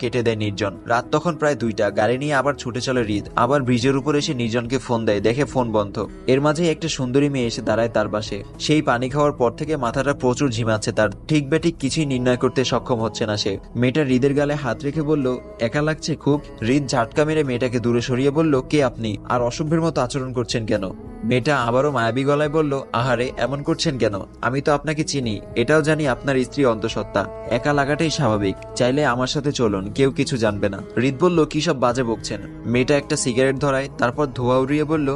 কেটে দেয় নির্জন। রাত তখন প্রায় দুইটা। গাড়ি নিয়ে আবার ছুটে চলে হৃদ আবার ব্রিজের উপর এসে নির্জনকে ফোন দেয়। দেখে ফোন বন্ধ। এর মাঝে একটা সুন্দরী মেয়ে এসে দাঁড়ায় তার পাশে। সেই পানি খাওয়ার পর থেকে মাথাটা প্রচুর ঝিমাচ্ছে তার। ঠিক বেঠিক কিছুই নির্ণয় করতে সক্ষম হচ্ছে না সে। মেয়েটা হৃদের গালে হাত রেখে বলল, একা লাগছে খুব? হৃদ ঝাটকা মেরে মেয়েটাকে দূরে সরিয়ে বলল, কে আপনি? আর অসভ্যের মতো আচরণ করছেন কেন? মেয়েটা আবারও মায়াবী গলায় বলল, আহারে, এমন করছেন কেন? আমি তো আপনাকে চিনি, এটাও জানি আপনার স্ত্রী অন্তঃসত্ত্বা। একা লাগাটাই স্বাভাবিক, চাইলে আমার সাথে চলুন, কেউ কিছু জানবে না। হৃদ বলল, কি সব বাজে বকছেন? মেয়েটা একটা সিগারেট ধরায়, তারপর ধোয়া উড়িয়ে বলল,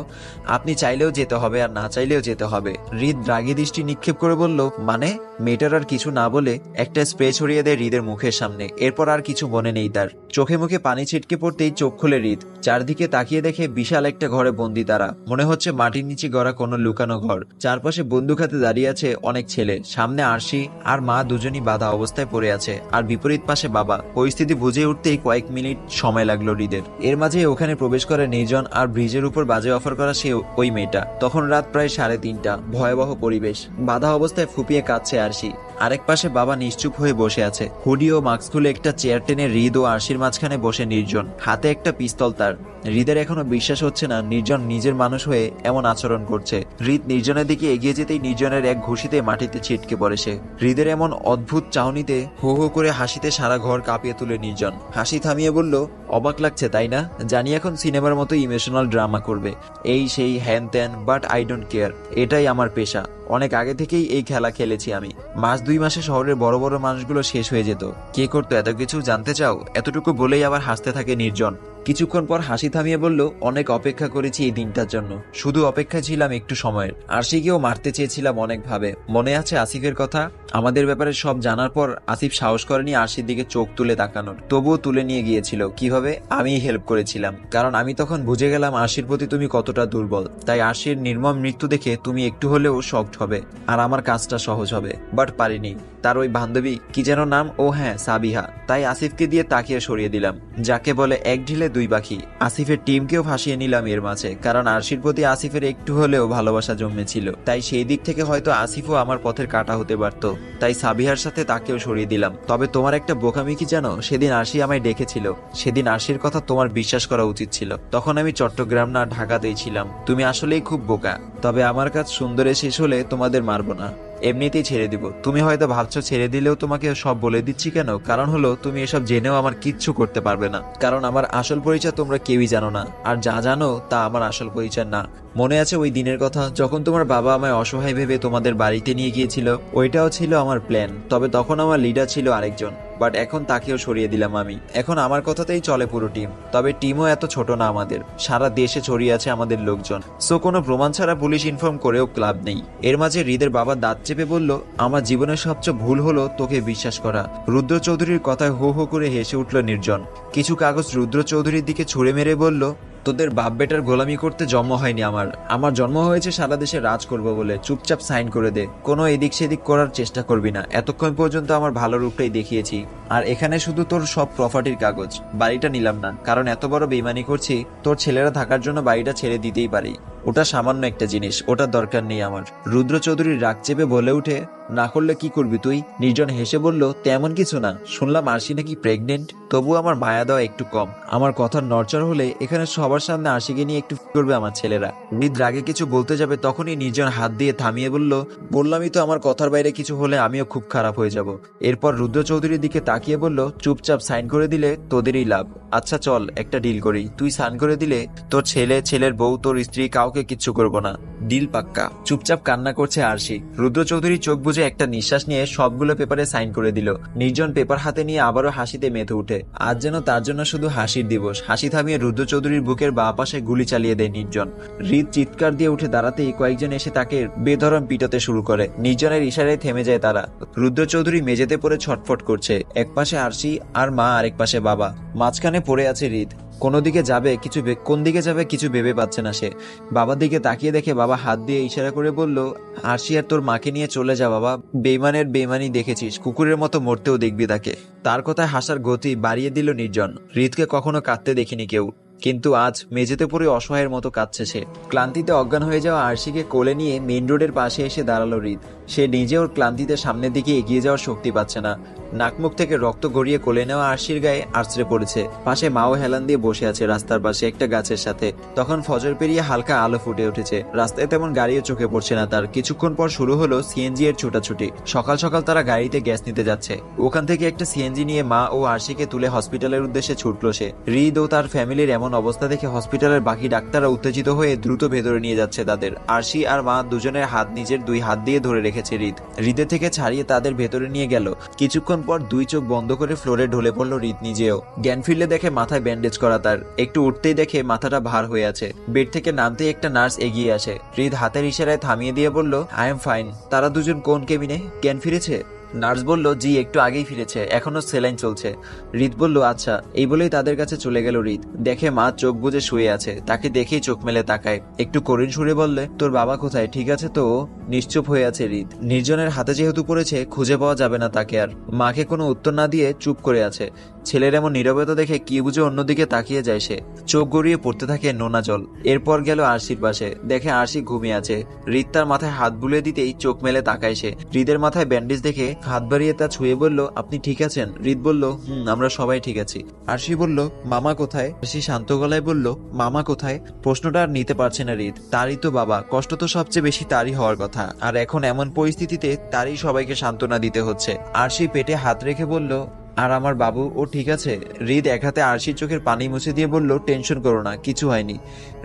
আপনি চাইলেও যেতে হবে আর না চাইলেও যেতে হবে। হৃদ রাগী দৃষ্টি নিক্ষেপ করে বলল মানে? মেয়েটার আর কিছু না বলে একটা স্প্রে ছড়িয়ে দেয় হৃদের মুখের সামনে। এরপর আর কিছু মনে নেই তার। চোখে মুখে পানি ছিটকে পড়তেই চোখ খুলে হৃদ। চারদিকে তাকিয়ে দেখে বিশাল একটা ঘরে বন্দি তারা। মনে হচ্ছে মাটির নিচে গড়া কোনো লুকানো ঘর। চারপাশে বন্দুক হাতে দাঁড়িয়ে আছে অনেক ছেলে। সামনে আরশি আর মা দুজনই বাধা অবস্থায় পড়ে আছে। আর বিপরীত পাশে বাবা। পরিস্থিতি বুঝে উঠতেই কয়েক মিনিট সময় লাগল হৃদের। এর মাঝে ওখানে প্রবেশ করে নির্জন আর ব্রিজের উপর বাজে অফার করা সে ওই মেয়েটা। তখন রাত প্রায় সাড়ে তিনটা। ভয়াবহ পরিবেশ। বাধা অবস্থায় ফুপিয়ে কাঁদছে আরশি আরেক পাশে বাবা নিশ্চুপ হয়ে বসে আছে। হুডি ও মাস্ক খুলে একটা চেয়ার টেনে হৃদ ও আরশির মাঝখানে বসে নির্জন। হাতে একটা পিস্তল তার। হৃদের এখনও বিশ্বাস হচ্ছে না, নির্জন নিজের মানুষ হয়ে এমন আচরণ করছে। হৃদ নির্জনের দিকে এগিয়ে যেতেই নির্জনের এক ঘুষিতে মাটিতে ছিটকে পড়ে সে। হৃদের এমন অদ্ভুত চাহনিতে হো হো করে হাসিতে সারা ঘর কাঁপিয়ে তুলে নির্জন। হাসি থামিয়ে বলল, অবাক লাগছে, তাই না? জানি এখন সিনেমার মতো ইমোশনাল ড্রামা করবে। এই সেই হ্যান ত্যান, বাট আই ডোন্ট কেয়ার, এটাই আমার পেশা। অনেক আগে থেকেই এই খেলা খেলেছি আমি। মাস দুই মাসে শহরের বড় বড় মানুষগুলো শেষ হয়ে যেত। কে করতো এত কিছু জানতে চাও? এতটুকু বলেই আবার হাসতে থাকে নির্জন। কিছুক্ষণ পর হাসি থামিয়ে বলল, অনেক অপেক্ষা করেছি এই দিনটার জন্য। শুধু অপেক্ষা ছিলাম একটু সময়ের। আরশিকেও মারতে চেয়েছিলাম অনেকভাবে। মনে আছে আসিফের কথা? আমাদের ব্যাপারে সব জানার পর আসিফ সাহস করেনি আরশির দিকে চোখ তুলে তাকানোর। তবুও তুলে নিয়ে গিয়েছিল। কীভাবে? আমি হেল্প করেছিলাম। কারণ আমি তখন বুঝে গেলাম আরশির প্রতি তুমি কতটা দুর্বল। তাই আরশির নির্মম মৃত্যু দেখে তুমি একটু হলেও শকড হবে। আর আমার কাজটা সহজ হবে। বাট পারিনি। তার ওই বান্ধবী, কি যেন নাম? ও হ্যাঁ সাবিহা। তাই আসিফকে দিয়ে তাকিয়ে সরিয়ে দিলাম। যাকে বলে, এক ঢিলে দুই পাখি। আসিফের টিমকেও ফাঁসিয়ে নিলাম এর মাঝে, কারণ আরশির প্রতি আসিফের একটু হলেও ভালোবাসা জন্মেছিল। তাই সেই দিক থেকে হয়তো আসিফও আমার পথের কাটা হতে পারত। তাই সাবিহার সাথে তাকেও সরিয়ে দিলাম। তবে তোমার একটা বোকামি কি জানো? সেদিন আরশি আমায় ডেকেছিল। সেদিন আরশির কথা তোমার বিশ্বাস করা উচিত ছিল। তখন আমি চট্টগ্রাম না ঢাকাতেই ছিলাম। তুমি আসলেই খুব বোকা। তবে আমার কাজ সুন্দরে শেষ হলে তোমাদের মারবো না। এমনিতেই ছেড়ে দিব। তুমি হয়তো ভাবছ ছেড়ে দিলেও তোমাকে সব বলে দিচ্ছি কেন? কারণ হলো, তুমি এসব জেনেও আমার কিচ্ছু করতে পারবে না। কারণ আমার আসল পরিচয় তোমরা কেউই জানো না। আর যা জানো তা আমার আসল পরিচয় না। মনে আছে ওই দিনের কথা? যখন তোমার বাবা আমায় অসহায় ভেবে তোমাদের বাড়িতে নিয়ে গিয়েছিল, ওইটাও ছিল আমার প্ল্যান তবে তখন আমার লিডার ছিল আরেকজন। বাট এখন তাকেও সরিয়ে দিলাম আমি। এখন আমার কথাতেই চলে পুরো টিম তবে টিমও এত ছোট না আমাদের। সারা দেশে ছড়িয়ে আছে আমাদের লোকজন। সো কোনো প্রমাণ ছাড়া পুলিশ ইনফর্ম করেও ক্লাব নেই। এর মাঝে হৃদের বাবা দাঁত চেপে বলল, আমার জীবনের সবচেয়ে ভুল হলো তোকে বিশ্বাস করা। রুদ্র চৌধুরীর কথায় হো হো করে হেসে উঠল নির্জন। কিছু কাগজ রুদ্র চৌধুরীর দিকে ছুঁড়ে মেরে বলল তোদের বাপ বেটার গোলামি করতে জন্ম হয়নি আমার। আমার জন্ম হয়েছে সারা দেশে রাজ করব বলে চুপচাপ সাইন করে দে। কোনো এদিক সেদিক করার চেষ্টা করবি না। এতক্ষণ পর্যন্ত আমার ভালো রূপটাই দেখিয়েছি। আর এখানে শুধু তোর সব প্রপার্টির কাগজ। বাড়িটা নিলাম না। কারণ এত বড় বেইমানি করছি, তোর ছেলেরা থাকার জন্য বাড়িটা ছেড়ে দিতেই পারি। ওটা সামান্য একটা জিনিস, ওটার দরকার নেই আমার। রুদ্র চৌধুরীর রাগ চেপে বলে উঠে, না করলে কি করবি তুই? নির্জন হেসে বলল, তেমন কিছু না। শুনলাম আরশি নাকি প্রেগনেন্ট তবু আমার মায়া দেওয়া একটু কম। আমার কথার নড়চড় হলে এখানে সবার সামনে আরশিকে নিয়ে একটু করবে আমার ছেলেরা। হৃদ রাগে কিছু বলতে যাবে তখনই নির্জন হাত দিয়ে থামিয়ে বলল, বললামই তো আমার কথার বাইরে কিছু হলে আমিও খুব খারাপ হয়ে যাব। এরপর রুদ্র চৌধুরীর দিকে তাকিয়ে বলল, চুপচাপ সাইন করে দিলে তোদেরই লাভ। আচ্ছা চল, একটা ডিল করি। তুই সাইন করে দিলে তোর ছেলে, ছেলের বউ, তোর স্ত্রী কাউকে কিচ্ছু করব না। ডিল পাক্কা। চুপচাপ কান্না করছে আরশি। রুদ্র চৌধুরী চোখ বুঝে একটা নিঃশ্বাস নিয়ে সবগুলো পেপারে সাইন করে দিল। নির্জন পেপার হাতে নিয়ে আবারও হাসিতে মেতে উঠে। আজ যেন তার জন্য শুধু হাসির দিবস। হাসি থামিয়ে রুদ্র চৌধুরীর বুকের বা পাশে গুলি চালিয়ে দেয় নির্জন। হৃদ চিৎকার দিয়ে উঠে দাঁড়াতেই কয়েকজন এসে তাকে বেধরম পিটাতে শুরু করে। নির্জনের ইশারায় থেমে যায় তারা। রুদ্র চৌধুরী মেঝেতে পড়ে ছটফট করছে। এক পাশে আরশি আর মা আরেক পাশে বাবা। মাঝখানে পড়ে আছে হৃদ। কোন দিকে যাবে কিছু কোন দিকে যাবে কিছু ভেবে পাচ্ছে না সে। বাবার দিকে তাকিয়ে দেখে বাবা হাত দিয়ে ইশারা করে বলল, আরশি আর তোর মাকে নিয়ে চলে যা বাবা। বেইমানের বেইমানি দেখেছিস, কুকুরের মতো মরতেও দেখবি তাকে। তার কথায় হাসার গতি বাড়িয়ে দিল নির্জন। হৃদকে কখনো কাঁদতে দেখিনি কেউ। কিন্তু আজ মেঝেতে পড়ে অসহায়ের মতো কাঁদছে সে। ক্লান্তিতে অজ্ঞান হয়ে যাওয়া আরশিকে কোলে নিয়ে মেইন রোডের পাশে এসে দাঁড়াল হৃদ। সে নিজে ওর ক্লান্তিতে সামনের দিকে এগিয়ে যাওয়ার শক্তি পাচ্ছে না। নাকমুখ থেকে রক্ত গড়িয়ে কোলে নেওয়া আরশির গায়ে আছড়ে পড়েছে। পাশে মাও হেলান দিয়ে বসে আছে রাস্তার পাশে একটা গাছের সাথে। তখন ফজর পেরিয়ে হালকা আলো ফুটে উঠেছে। রাস্তায় তেমন গাড়িও চোখে পড়ছে না তার। কিছুক্ষণ পর শুরু হলো সিএনজি এর ছোটাছুটি। সকাল সকাল তারা গাড়িতে গ্যাস নিতে যাচ্ছে। ওখান থেকে একটা সিএনজি নিয়ে মা ও আরশিকে তুলে হসপিটালের উদ্দেশ্যে ছুটলো সে। হৃদ ও তার ফ্যামিলির এমন অবস্থা দেখে হসপিটালের বাকি ডাক্তাররা উত্তেজিত হয়ে দ্রুত ভেতরে নিয়ে যাচ্ছে তাদের। আরশি আর মা দুজনের হাত নিজের দুই হাত দিয়ে ধরে রেখেছে হৃদ। হৃদের থেকে ছাড়িয়ে তাদের ভেতরে নিয়ে গেল। কিছুক্ষণ পর দুই চোখ বন্ধ করে ফ্লোরে ঢলে পড়ল রিত নিজেও। জ্ঞান ফিরলে দেখে মাথায় ব্যান্ডেজ করা তার। একটু উঠতেই দেখে মাথাটা ভার হয়ে আছে। বেড থেকে নামতেই একটা নার্স এগিয়ে আসে। রিত হাতের ইশারায় থামিয়ে দিয়ে বলল আই এম ফাইন তারা দুজন কোন কেবিনে? জ্ঞান ফিরেছে? নার্স বলল, জি, একটু আগেই ফিরেছে, এখনও সেলাইন চলছে। রিত বলল আচ্ছা। এই বলেই তাদের কাছে চলে গেল রিত। দেখে মা চোখ বুঝে শুয়ে আছে, তাকে দেখেই চোখ মেলে তাকায়। একটু করিন সুরে বললে, তোর বাবা কোথায়? ঠিক আছে তো? নিশ্চুপ হয়ে আছে রিত। নির্জনের হাতে যেহেতু পড়েছে, খুঁজে পাওয়া যাবে না তাকে আর। মাকে কোনো উত্তর না দিয়ে চুপ করে আছে। ছেলের এমন নীরবতা দেখে কি বুঝে অন্যদিকে তাকিয়ে যায় সে। চোখ গড়িয়ে পড়তে থাকে নোনা জল এরপর গেল আরশির পাশে। দেখে আরশি ঘুমিয়ে আছে। হৃদ তার মাথায় হাত বুলিয়ে দিতেই চোখ মেলে তাকায় সে। হৃদের মাথায় ব্যান্ডেজ দেখে হাত বাড়িয়ে তা ছুঁয়ে বলল, আপনি ঠিক আছেন? হৃদ বলল, হুম, আমরা সবাই ঠিক আছি। আরশি বলল, মামা কোথায়? আরশি শান্ত গলায় বলল, মামা কোথায়? প্রশ্নটা আর নিতে পারছে না হৃদ। তারই তো বাবা, কষ্ট তো সবচেয়ে বেশি তারই হওয়ার কথা। আর এখন এমন পরিস্থিতিতে তারই সবাইকে সান্ত্বনা দিতে হচ্ছে। আরশি পেটে হাত রেখে বলল আর আমার বাবু, ও ঠিক আছে। হৃদ এক হাতে আরশির চোখের পানি মুছে দিয়ে বলল, টেনশন করো না, কিছু হয়নি।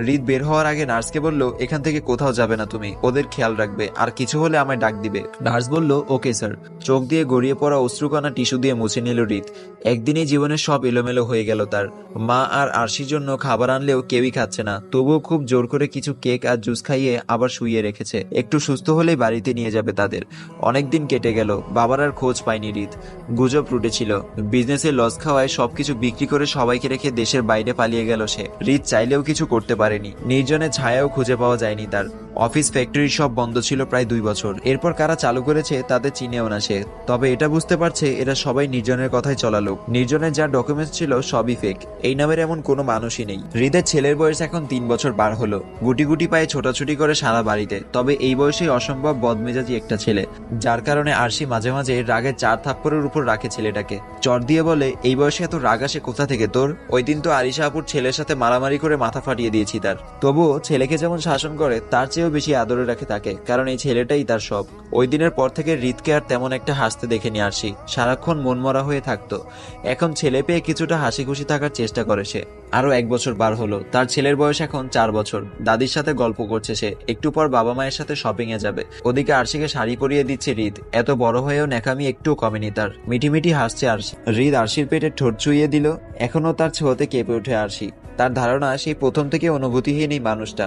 হৃদ বের হওয়ার আগে নার্সকে বলল, এখান থেকে কোথাও যাবে না তুমি, ওদের খেয়াল রাখবে, আর কিছু হলে আমায় ডাক দিবে। নার্স বলল, ওকে স্যার। চোখ দিয়ে গড়িয়ে পড়া অশ্রুকণা টিস্যু দিয়ে মুছে নিল হৃদ। একদিনই জীবনে সব এলোমেলো হয়ে গেল তার। মা আর আরশির জন্য খাবার আনলেও কেউই খাচ্ছে না, তবুও খুব জোর করে কিছু কেক আর জুস খাইয়ে আবার শুইয়ে রেখেছে। একটু সুস্থ হলেই বাড়িতে নিয়ে যাবে তাদের। অনেকদিন কেটে গেল, বাবার আর খোঁজ পায়নি হৃদ। গুজব রুটেছিল। বিজনেসে লস খাওয়ায় সবকিছু বিক্রি করে সবাইকে রেখে দেশের বাইরে পালিয়ে গেল সে। হৃদ চাইলেও কিছু করতে পারেনি। নির্জনে ছায়াও খুঁজে পাওয়া যায়নি তার। অফিস ফ্যাক্টরি সব বন্ধ ছিল প্রায় দুই বছর। এরপর কারা চালু করেছে তাদের চিনেও না সে। তবে এটা বুঝতে পারছে এরা সবাই নির্জনের কথাই চলালো নির্জনের যা ডকুমেন্টস ছিল সবই ফেক এই নামের এমন কোনো মানুষই নেই। হৃদের ছেলের বয়স এখন তিন বছর বার হলো। গুটি গুটি পায়ে ছোটাছুটি করে সারা বাড়িতে। তবে এই বয়সেই অসম্ভব বদমেজাজি একটা ছেলে। যার কারণে আরশি মাঝে মাঝে রাগে চার থাপ্পরের উপর রাখে ছেলেটাকে। চর দিয়ে বলে, এই বয়সে এত রাগ আসে কোথা থেকে তোর? ওই দিন তো আরিশা আপুর ছেলের সাথে মারামারি করে মাথা ফাটিয়ে দিয়েছি তার। তবুও ছেলেকে যেমন শাসন করে, তার চেয়েও বেশি আদরে রাখে তাকে, কারণ এই ছেলেটাই তার সব। ওই দিনের পর থেকে হৃদকে আর তেমন একটা হাসতে দেখে নিয়ে আসি সারাক্ষণ মনমরা হয়ে থাকতো। এখন ছেলে পেয়ে কিছুটা হাসি খুশি থাকার চেষ্টা করে সে। আরও এক বছর পার হলো। তার ছেলের বয়স এখন চার বছর। দাদির সাথে গল্প করছে সে। একটু পর বাবা মায়ের সাথে শপিং এ যাবে। ওদিকে আরশিকে শাড়ি পরিয়ে দিচ্ছে রিদ। এত বড় হয়েও ন্যাকামি একটু কমেনি তার। মিটিমিটি হাসছে আরশি। রিদ আরশির পেটে ঠোঁট চুইয়ে দিল। এখনও তার ছোঁয়াতে কেঁপে ওঠে আরশি। তার ধারণা, সেই প্রথম থেকে অনুভূতিহীন এই মানুষটা।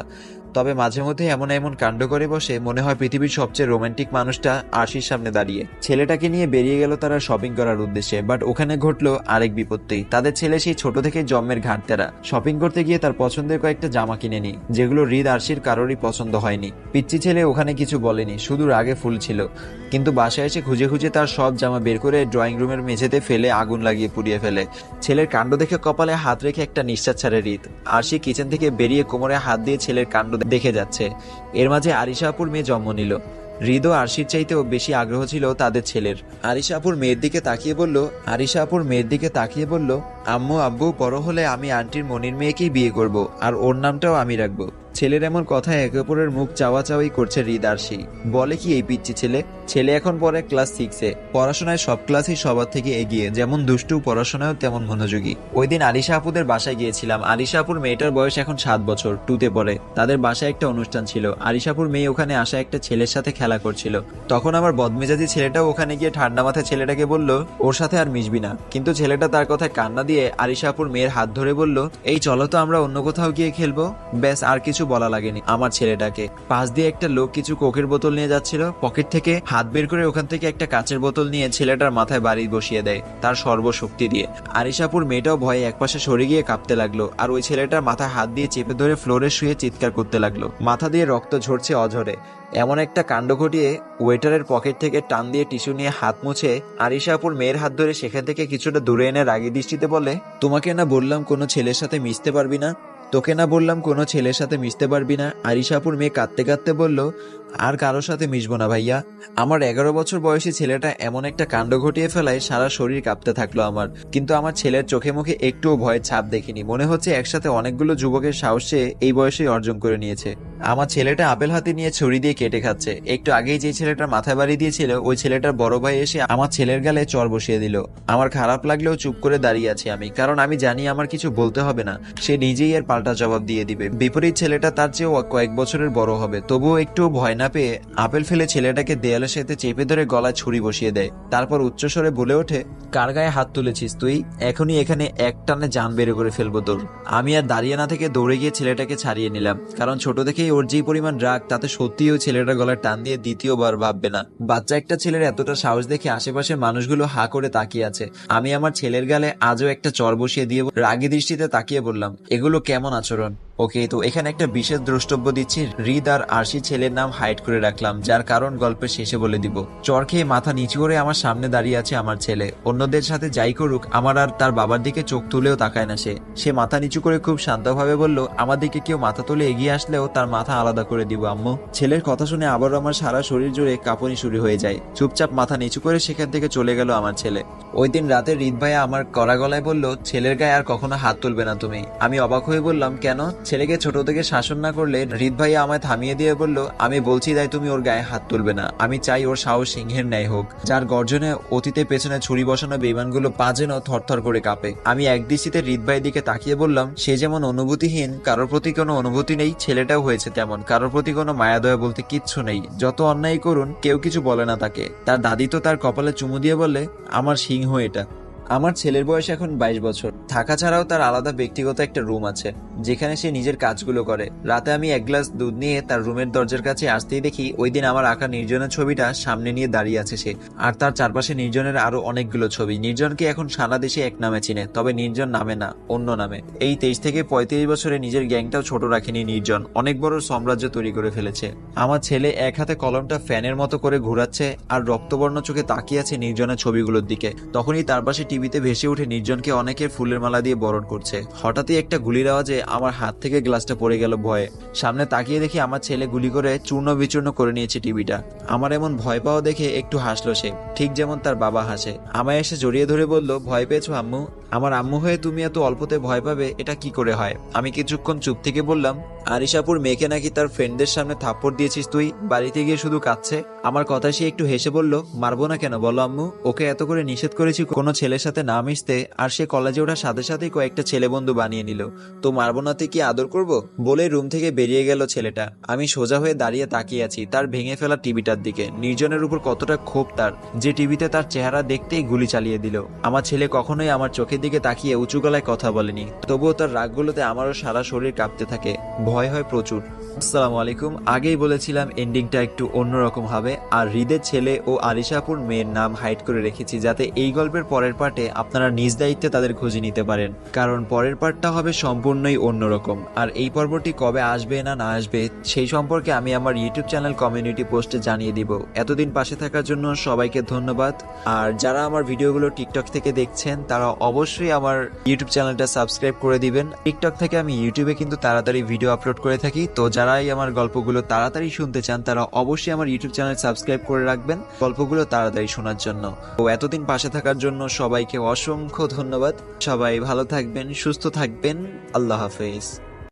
তবে মাঝে মধ্যে এমন এমন কাণ্ড করে বসে মনে হয় পৃথিবীর সবচেয়ে রোমান্টিক মানুষটা আরশির সামনে দাঁড়িয়ে। ছেলেটাকে নিয়ে বেরিয়ে গেল তারা শপিং করার উদ্দেশ্যে বাট ওখানে ঘটলো আরেক বিপত্তি। তাদের ছেলে সেই ছোট থেকে জন্মের ঘাটতেরা। শপিং করতে গিয়ে তার পছন্দের কয়েকটা জামা কিনে নি যেগুলো হৃদ আরশির কারোরই পছন্দ হয়নি। পিচ্ছি ছেলে ওখানে কিছু বলেনি, শুধু রাগে ফুল ছিল। কিন্তু বাসায় এসে খুঁজে খুঁজে তার সব জামা বের করে ড্রয়িং রুমের মেঝেতে ফেলে আগুন লাগিয়ে পুড়িয়ে ফেলে। ছেলের কাণ্ড দেখে কপালে হাত রেখে একটা নিঃশ্বাস ছাড়ে রিত আরশি কিচেন থেকে বেরিয়ে কোমরে হাত দিয়ে ছেলের কাণ্ড দেখে যাচ্ছে। এর মাঝে আরিশাপুর মেয়ে জন্ম নিল। হৃদ আরশির চাইতেও বেশি আগ্রহ ছিল তাদের ছেলের। আরিশাপুর মেয়ের দিকে তাকিয়ে বলল আরিশাপুর মেয়ের দিকে তাকিয়ে বলল, আম্মু, আব্বু, বড় হলে আমি আন্টির মনির মেয়েকেই বিয়ে করব, আর ওর নামটাও আমি রাখব। ছেলের এমন কথায় একে অপরের মুখ চাওয়া চাওয়াই করছে হৃদ আরশি বলে কি এই পিচ্ছি ছেলে? ছেলে এখন পড়ে ক্লাস সিক্সে পড়াশোনায় সব ক্লাসই সবার থেকে এগিয়ে, যেমন দুষ্টু, পড়াশোনায়ও তেমন মনোযোগী। ওই দিন আলিশা আপুদের বাসায় গিয়েছিলাম। আলিশাপুর মেয়েটার বয়স এখন সাত বছর টুতে পড়ে। তাদের বাসায় একটা অনুষ্ঠান ছিল। আলিশাপুর মেয়ে ওখানে আসা একটা ছেলের সাথে খেলা করছিল। তখন আমার বদমেজাজি ছেলেটাও ওখানে গিয়ে ঠান্ডা মাথায় ছেলেটাকে বলল, ওর সাথে আর মিশবি না। কিন্তু ছেলেটা তার কথায় কান্না দিয়ে আলিশাপুর মেয়ের হাত ধরে বলল, এই চলো তো আমরা অন্য কোথাও গিয়ে খেলব। ব্যাস, আর কিছু বলা লাগেনি আমার ছেলেটাকে। পাশ দিয়ে একটা লোক কিছু কোকের বোতল নিয়ে যাচ্ছিল, পকেট থেকে হাত বের করে ওখান থেকে একটা কাচের বোতল নিয়ে ছেলেটার মাথায় বাড়ি বসিয়ে দেয়, তার সর্বশক্তি দিয়ে। আরিশাপুর মেয়েটাও ভয়ে একপাশে সরে গিয়ে কাঁপতে লাগল, আর ওই ছেলেটার মাথায় হাত দিয়ে চেপে ধরে ফ্লোরে শুয়ে চিৎকার করতে লাগল। মাথা দিয়ে রক্ত ঝরছে অঝরে। এমন একটা কাণ্ড ঘটিয়ে ওয়েটারের পকেট থেকে টান দিয়ে টিস্যু নিয়ে হাত মুছে আরিশাপুর মেয়ের হাত ধরে সেখান থেকে কিছুটা দূরে এনে রাগী দৃষ্টিতে বলে, তোমাকে না বললাম কোনো ছেলের সাথে মিশতে পারবি না? তোকে না বললাম কোনো ছেলের সাথে মিশতে পারবি না? আরিশাপুর মেয়ে কাঁদতে কাঁদতে বলল আর কারোর সাথে মিশবো না ভাইয়া। আমার এগারো বছর বয়সী ছেলেটা এমন একটা কাণ্ড ঘটিয়ে ফেলায় সারা শরীর কাঁপতে থাকল আমার। কিন্তু আমার ছেলের চোখে মুখে একটুও ভয়ের ছাপ দেখিনি। মনে হচ্ছে একসাথে অনেকগুলো যুবকের সাহস এই বয়সেই অর্জন করে নিয়েছে। আমার ছেলেটা আপেল হাতে নিয়ে ছুরি দিয়ে কেটে খাচ্ছে। একটু আগেই যে ছেলেটার মাথায় বাড়ি দিয়েছিল, ওই ছেলেটার বড় ভাই এসে আমার ছেলের গালে চর বসিয়ে দিল। আমার খারাপ লাগলেও চুপ করে দাঁড়িয়ে আছি আমি, কারণ আমি জানি আমার কিছু বলতে হবে না। সে নিজেই এর পাল্টা জবাব দিয়ে দিবে। বিপরীত ছেলেটা তার চেয়েও কয়েক বছরের বড় হবে, তবুও একটু ভয় না পেয়ে আপেল ফেলে ছেলেটাকে দেয়ালের সাথে চেপে ধরে গলায় ছুরি বসিয়ে দেয়। তারপর উচ্চস্বরে বলে ওঠে, কার গায়ে হাত তুলেছিস তুই? এখনই এখানে এক টানে যান বের করে ফেলব তোর। আমি আর দাঁড়িয়ে না থেকে দৌড়ে গিয়ে ছেলেটাকে ছাড়িয়ে নিলাম, কারণ ছোট থেকেই ওর যেই পরিমাণ রাগ, তাতে সত্যিই ওই ছেলেটার গলায় টান দিয়ে দ্বিতীয়বার ভাববে না। বাচ্চা একটা ছেলের এতটা সাহস দেখে আশেপাশের মানুষগুলো হা করে তাকিয়ে আছে। আমি আমার ছেলের গালে আজও একটা চর বসিয়ে দিয়ে রাগী দৃষ্টিতে তাকিয়ে বললাম, এগুলো কেমন আচরণ? ওকে, তো এখানে একটা বিশেষ দ্রষ্টব্য দিচ্ছি, হৃদ আর আরশি ছেলের নাম হাইড করে রাখলাম, যার কারণ গল্পের শেষে বলে দিব। চর খেয়ে মাথা নিচু করে আমার সামনে দাঁড়িয়ে আছে আমার ছেলে। অন্যদের সাথে যাই করুক, আমার আর তার বাবার দিকে চোখ তুলেও তাকায় না সে। সে মাথা নিচু করে খুব শান্তভাবে বলল, আমার দিকে কেউ মাথা তুলে এগিয়ে আসলেও তার মাথা আলাদা করে দিব, আম্মু। ছেলের কথা শুনে আবারও আমার সারা শরীর জুড়ে কাঁপুনি শুরু হয়ে যায়। চুপচাপ মাথা নিচু করে সেখান থেকে চলে গেল আমার ছেলে। ওই দিন রাতে হৃদ ভাইয়া আমার কড়া গলায় বলল, ছেলের গায়ে আর কখনো হাত তুলবে না তুমি। আমি অবাক হয়ে বললাম, কেন? ছেলেকে ছোট থেকে শাসন না করলে হৃদ ভাইয়া আমায় থামিয়ে দিয়ে বলল, আমি বলছি তাই তুমি ওর গায়ে হাত তুলবে না। আমি চাই ওর সাহস সিংহের ন্যায় হোক, যার গর্জনে অতীতের পেছনে ছুরি বসানো বেইমানগুলো পা যেন থরথর করে কাঁপে। আমি একদৃষ্টিতে হৃদ ভাইয়ের দিকে তাকিয়ে বললাম, সে যেমন অনুভূতিহীন, কারোর প্রতি কোনো অনুভূতি নেই, ছেলেটাও হয়েছে তেমন। কারোর প্রতি কোনো মায়া দয়া বলতে কিচ্ছু নেই। যত অন্যায় করুন, কেউ কিছু বলে না তাকে। তার দাদি তো তার কপালে চুমু দিয়ে বলে আমার সিংহ এটা। আমার ছেলের বয়স এখন বাইশ বছর। থাকা ছাড়াও তার আলাদা ব্যক্তিগত একটা রুম আছে, যেখানে সে নিজের কাজগুলো করে। রাতে আমি এক গ্লাস দুধ নিয়ে তার রুমের দরজার কাছে আসতেই দেখি ওই দিন আমার আঁকা নির্জনের ছবিটা সামনে নিয়ে দাঁড়িয়ে আছে সে। আর তার চারপাশে নির্জনের আরও অনেকগুলো ছবি। নির্জনকে এখন সারা দেশে এক নামে চিনে, তবে নির্জন নামে না, অন্য নামে। এই তেইশ থেকে পঁয়ত্রিশ বছরে নিজের গ্যাংটাও ছোট রাখেনি নির্জন, অনেক বড় সাম্রাজ্য তৈরি করে ফেলেছে। আমার ছেলে এক হাতে কলমটা ফ্যানের মতো করে ঘোরাচ্ছে আর রক্তবর্ণ চোখে তাকিয়ে আছে নির্জনের ছবিগুলোর দিকে। তখনই তার পাশে টিভিতে ভেসে উঠে নির্জনকে অনেকের ফুলের মালা দিয়ে বরণ করছে। হঠাৎই একটা গুলির আওয়াজে আমার হাত থেকে গ্লাসটা পড়ে গেল ভয়ে। সামনে তাকিয়ে দেখি আমার ছেলে গুলি করে চূর্ণ বিচূর্ণ করে নিয়েছে টিভিটা। আমার এমন ভয় পাওয়া দেখে একটু হাসলো সে, ঠিক যেমন তার বাবা হাসে। আমায় এসে জড়িয়ে ধরে বলল, ভয় পেয়েছ আম্মু? আমার আম্মু হয়ে তুমি এত অল্পতে ভয় পাবে, এটা কি করে হয়? আমি কিছুক্ষণ চুপ থেকে বললাম, আরিশাপুর মেয়েকে নাকি তার ফ্রেন্ডদের সামনে থাপ্পড় দিয়েছিস তুই? বাড়িতে গিয়ে শুধু কাঁদছে? আমার কথা সে একটু হেসে বলল, মারবো না কেন? বলো আম্মু, ওকে এত করে নিষেধ করেছি কোনো ছেলের সাথে না মিশতে, আর সে কলেজে ওঠার সাথে সাথেই কয়েকটা ছেলে বন্ধু বানিয়ে নিল। তো মারবো নাতে কি আদর করব? বলে রুম থেকে বেরিয়ে গেল ছেলেটা। আমি সোজা হয়ে দাঁড়িয়ে তাকিয়ে আছি, তার ভেঙে ফেলা টিভিটার দিকে। নির্জনের উপর কতটা ক্ষোভ তার, যে টিভিতে তার চেহারা দেখতেই গুলি চালিয়ে দিল। আমার ছেলে কখনোই আমার চোখের দিকে তাকিয়ে উঁচু গলায় কথা বলেনি। তবুও তার রাগগুলোতে আমারও সারা শরীর কাঁপতে থাকে। ভয় হয় প্রচুর। আসসালামু আলাইকুম। আগেই বলেছিলাম এন্ডিংটা একটু অন্যরকম হবে। আর হৃদের ছেলে ও আলিশাপুর মেয়ের নাম হাইড করে রেখেছি যাতে এই গল্পের পরের পার্টে আপনারা নিজ দায়িত্বে তাদের খুঁজে নিতে পারেন। কারণ পরের পার্টটা হবে সম্পূর্ণই অন্যরকম। আর এই পর্বটি কবে আসবে না না আসবে, সেই সম্পর্কে আমি আমার ইউটিউব চ্যানেল কমিউনিটি পোস্টে জানিয়ে দিব। এতদিন পাশে থাকার জন্য সবাইকে ধন্যবাদ। আর যারা আমার ভিডিওগুলো টিকটক থেকে দেখছেন, তারা অবশ্যই আমার ইউটিউব চ্যানেলটা সাবস্ক্রাইব করে দিবেন। টিকটক থেকে আমি ইউটিউবে কিন্তু তাড়াতাড়ি ভিডিও আপলোড করে থাকি। তো যারাই আমার গল্পগুলো তাড়াতাড়ি শুনতে চান, তারা অবশ্যই আমার ইউটিউব চ্যানেল সাবস্ক্রাইব করে রাখবেন গল্পগুলো তাড়াতাড়ি শোনার জন্য। তো এতদিন পাশে থাকার জন্য সবাইকে অসংখ্য ধন্যবাদ। সবাই ভালো থাকবেন, সুস্থ থাকবেন। আল্লাহ হাফেজ।